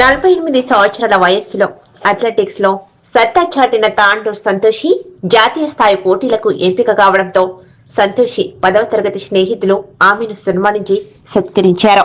నలభై ఎనిమిది సంవత్సరాల వయస్సులో అథ్లెటిక్స్లో సత్తా చాటిన తాండూర్ సంతోషి జాతీయ స్థాయి పోటీలకు ఎంపిక కావడంతో సంతోషి పదవ తరగతి స్నేహితులు ఆమెను సన్మానించి సత్కరించారు.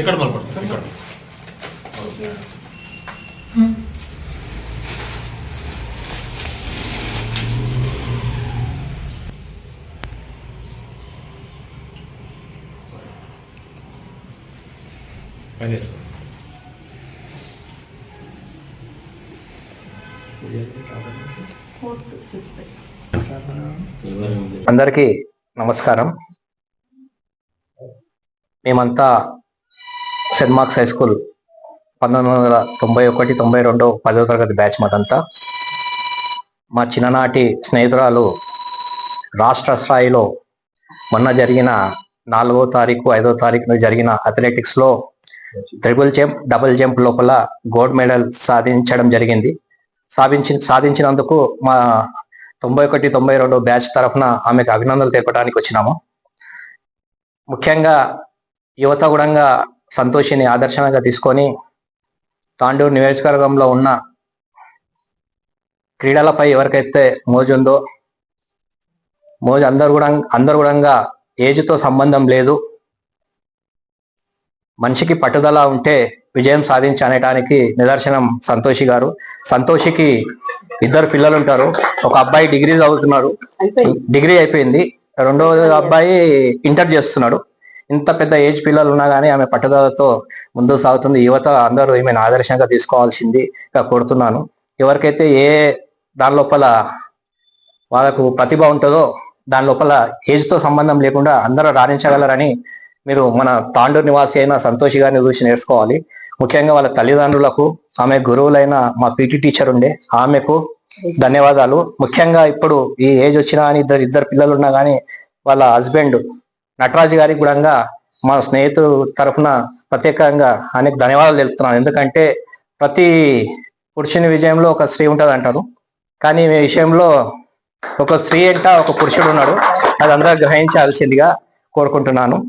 ఇక్కడ పైన వేసుకోండి అందరికీ నమస్కారం. మేమంతా సెంట్ మార్క్స్ హై స్కూల్ పంతొమ్మిది వందల తొంభై ఒకటి తొంభై రెండు పదవ తరగతి బ్యాచ్ మాదంతా. మా చిన్ననాటి స్నేహితురాలు రాష్ట్ర స్థాయిలో మొన్న జరిగిన నాలుగో తారీఖు ఐదో తారీఖున జరిగిన అథ్లెటిక్స్లో ట్రిపుల్ జంప్ డబుల్ జంప్ లోపల గోల్డ్ మెడల్ సాధించడం జరిగింది. సాధించి సాధించినందుకు మా తొంభై ఒకటి తొంభై రెండు బ్యాచ్ తరఫున ఆమెకు అభినందనలు తెలపడానికి వచ్చినాము. ముఖ్యంగా యువత కూడా సంతోషిని ఆదర్శంగా తీసుకొని తాండూరు నియోజకవర్గంలో ఉన్న క్రీడలపై ఎవరికైతే మోజు ఉందో మోజు అందరు కూడా అందరు కూడా ఏజ్తో సంబంధం లేదు. మనిషికి పట్టుదల ఉంటే విజయం సాధించి అనటానికి నిదర్శనం సంతోషి గారు. సంతోషికి ఇద్దరు పిల్లలు ఉంటారు. ఒక అబ్బాయి డిగ్రీ చదువుతున్నాడు. డిగ్రీ అయిపోయింది. రెండో అబ్బాయి ఇంటర్ చేస్తున్నాడు. ఇంత పెద్ద ఏజ్ పిల్లలు ఉన్నా కానీ ఆమె పట్టుదలతో ముందుకు సాగుతుంది. యువత అందరూ ఈమెను ఆదర్శంగా తీసుకోవాల్సిందిగా కోరుతున్నాను. ఎవరికైతే ఏ దాని లోపల వాళ్ళకు ప్రతిభ ఉంటుందో దాని లోపల ఏజ్తో సంబంధం లేకుండా అందరూ రాణించగలరని మీరు మన తాండూరు నివాసి అయిన సంతోషి గారిని చూసి నేర్చుకోవాలి. ముఖ్యంగా వాళ్ళ తల్లిదండ్రులకు ఆమె గురువులైన మా పీటీ టీచర్ ఉండే ఆమెకు ధన్యవాదాలు. ముఖ్యంగా ఇప్పుడు ఈ ఏజ్ వచ్చినా కానీ ఇద్దరు ఇద్దరు పిల్లలు ఉన్నా కానీ వాళ్ళ హస్బెండ్ నటరాజు గారికి కూడా మా స్నేహితుడు తరఫున ప్రత్యేకంగా అనేక ధన్యవాదాలు తెలుపుతున్నాను. ఎందుకంటే ప్రతి పురుషుని విజయంలో ఒక స్త్రీ ఉంటుంది అంటారు. కానీ మీ విషయంలో ఒక స్త్రీ అంట ఒక పురుషుడు ఉన్నాడు. అది అందరూ గ్రహించాల్సిందిగా కోరుకుంటున్నాను.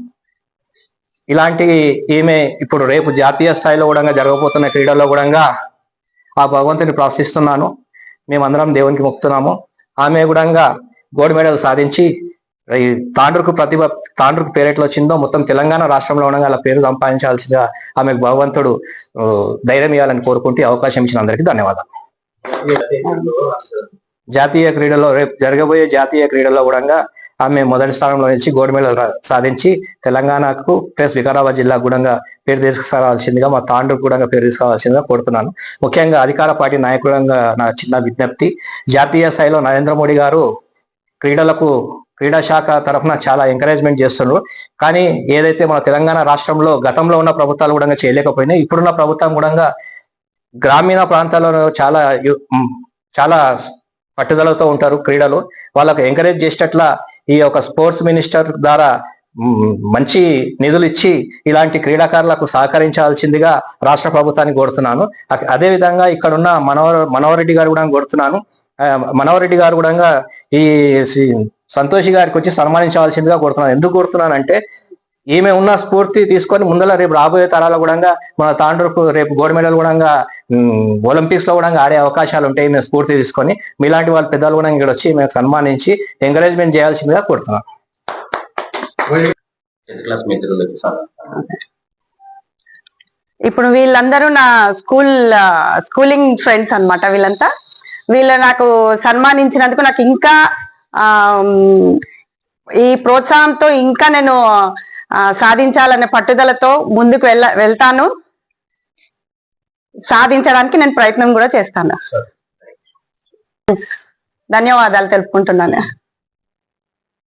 ఇలాంటి ఈమె ఇప్పుడు రేపు జాతీయ స్థాయిలో కూడా జరగబోతున్న క్రీడల్లో కూడా ఆ భగవంతుని ప్రార్థిస్తున్నాను. మేమందరం దేవునికి మొక్కుతున్నాము. ఆమె కూడా గోల్డ్ మెడల్ సాధించి ఈ తాండ్రుకు ప్రతిభ తాండ్రుకు పేరెట్లు వచ్చిందో మొత్తం తెలంగాణ రాష్ట్రంలో ఉండగా అలా పేరు సంపాదించాల్సిందిగా ఆమెకు భగవంతుడు ధైర్యం ఇవ్వాలని కోరుకుంటూ అవకాశం ఇచ్చిన అందరికీ ధన్యవాదాలు. జాతీయ క్రీడలో రేపు జరగబోయే జాతీయ క్రీడల్లో కూడా ఆమె మొదటి స్థానంలో నిలిచి గోల్డ్ మెడల్ సాధించి తెలంగాణకు ప్లస్ వికారాబాద్ జిల్లా కూడా పేరు తీసుకురావాల్సిందిగా మా తాండ్రు కూడా పేరు తీసుకురావాల్సిందిగా కోరుతున్నాను. ముఖ్యంగా అధికార పార్టీ నాయకుడంగా నా చిన్న విజ్ఞప్తి జాతీయ స్థాయిలో నరేంద్ర మోడీ గారు క్రీడలకు క్రీడా శాఖ తరఫున చాలా ఎంకరేజ్మెంట్ చేస్తున్నారు. కానీ ఏదైతే మన తెలంగాణ రాష్ట్రంలో గతంలో ఉన్న ప్రభుత్వాలు కూడా చేయలేకపోయినాయి. ఇప్పుడున్న ప్రభుత్వం కూడా గ్రామీణ ప్రాంతాల్లో చాలా చాలా పట్టుదలతో ఉంటారు క్రీడలు. వాళ్ళకు ఎంకరేజ్ చేసేటట్ల ఈ యొక్క స్పోర్ట్స్ మినిస్టర్ ద్వారా మంచి నిధులు ఇచ్చి ఇలాంటి క్రీడాకారులకు సహకరించాల్సిందిగా రాష్ట్ర ప్రభుత్వాన్ని కోరుతున్నాను. అదేవిధంగా అదే విధంగా ఇక్కడ ఉన్న మనోహర్ మనోహర్ రెడ్డి గారు కూడా కోరుతున్నాను. మనోహర్ రెడ్డి గారు కూడా ఈ సంతోషి గారికి వచ్చి సన్మానించవలసిందిగా కోరుతున్నాను. ఎందుకు కోరుతున్నానంటే ఈమె ఉన్న స్ఫూర్తి తీసుకొని ముందర రేపు రాబోయే తరాల కూడా మన తాండ్రుకు రేపు గోల్డ్ మెడల్ కూడా ఒలింపిక్స్లో కూడా ఆడే అవకాశాలు ఉంటాయి ఈమె స్ఫూర్తి తీసుకొని మీలాంటి వాళ్ళ పెద్దలు కూడా ఇక్కడ వచ్చి మేము సన్మానించి ఎంకరేజ్మెంట్ చేయాల్సిందిగా కోరుతున్నాను. ఇప్పుడు వీళ్ళందరూ నా స్కూల్ స్కూలింగ్ ఫ్రెండ్స్ అన్నమాట వీళ్ళంతా. వీళ్ళు నాకు సన్మానించినందుకు నాకు ఇంకా ఆ, ఈ ప్రోత్సాహంతో ఇంకా నేను ఆ, సాధించాలనే పట్టుదలతో ముందుకు వెళ్ళ వెళ్తాను. సాధించడానికి నేను ప్రయత్నం కూడా చేస్తాను. ధన్యవాదాలు తెలుపుకుంటున్నాను.